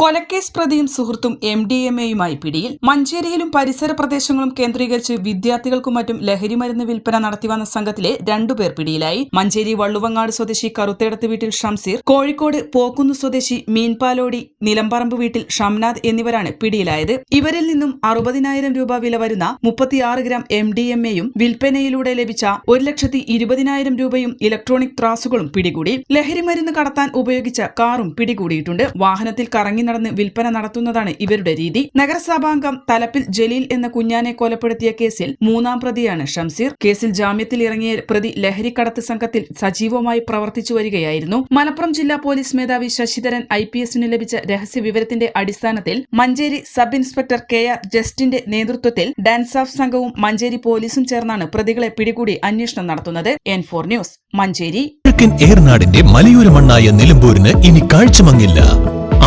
കൊലക്കേസ് പ്രതിയും സുഹൃത്തും എം ഡി എം എയുമായി പിടിയിൽ. മഞ്ചേരിയിലും പരിസര പ്രദേശങ്ങളും കേന്ദ്രീകരിച്ച് വിദ്യാർത്ഥികൾക്കും മറ്റും ലഹരിമരുന്ന് വിൽപ്പന നടത്തിവന്ന സംഘത്തിലെ രണ്ടുപേർ പിടിയിലായി. മഞ്ചേരി വള്ളുവങ്ങാട് സ്വദേശി കറുത്തേടത്ത് വീട്ടിൽ ഷംസീർ കോഴിക്കോട് പോക്കുന്ന് സ്വദേശി മീൻപാലോടി നിലമ്പറമ്പ് വീട്ടിൽ ഷംനാഥ് എന്നിവരാണ് പിടിയിലായത്. ഇവരിൽ നിന്നും അറുപതിനായിരം രൂപ വില വരുന്ന മുപ്പത്തിയാറ് ഗ്രാം എം ഡി എം എയും വിൽപ്പനയിലൂടെ ലഭിച്ച ഒരു ലക്ഷത്തി ഇരുപതിനായിരം രൂപയും ഇലക്ട്രോണിക് ത്രാസുകളും പിടികൂടി. ലഹരിമരുന്ന് കടത്താൻ ഉപയോഗിച്ച കാറും പിടികൂടിയിട്ടുണ്ട്. വാഹനത്തിൽ കറങ്ങി നടന്ന് വിൽപ്പന നടത്തുന്നതാണ് ഇവരുടെ രീതി. നഗരസഭാംഗം തലപ്പിൽ ജലീൽ എന്ന കുഞ്ഞാനെ കൊലപ്പെടുത്തിയ കേസിൽ മൂന്നാം പ്രതിയാണ് ഷംസീർ. കേസിൽ ജാമ്യത്തിൽ ഇറങ്ങിയ പ്രതി ലഹരിക്കടത്ത് സംഘത്തിൽ സജീവമായി പ്രവർത്തിച്ചു വരികയായിരുന്നു. മലപ്പുറം ജില്ലാ പോലീസ് മേധാവി ശശിധരൻ ഐ പി എസിന് ലഭിച്ച രഹസ്യ വിവരത്തിന്റെ അടിസ്ഥാനത്തിൽ Manjeri sub inspector K R ജസ്റ്റിന്റെ നേതൃത്വത്തിൽ ഡാൻസ് ഓഫ് സംഘവും മഞ്ചേരി പോലീസും ചേർന്നാണ് പ്രതികളെ പിടികൂടി അന്വേഷണം നടത്തുന്നത്. N four news Manjeri. ഏർനാടിന്റെ മലയോര മണ്ണായ നിലമ്പൂരിന് ഇനി കാഴ്ചമങ്ങില്ല.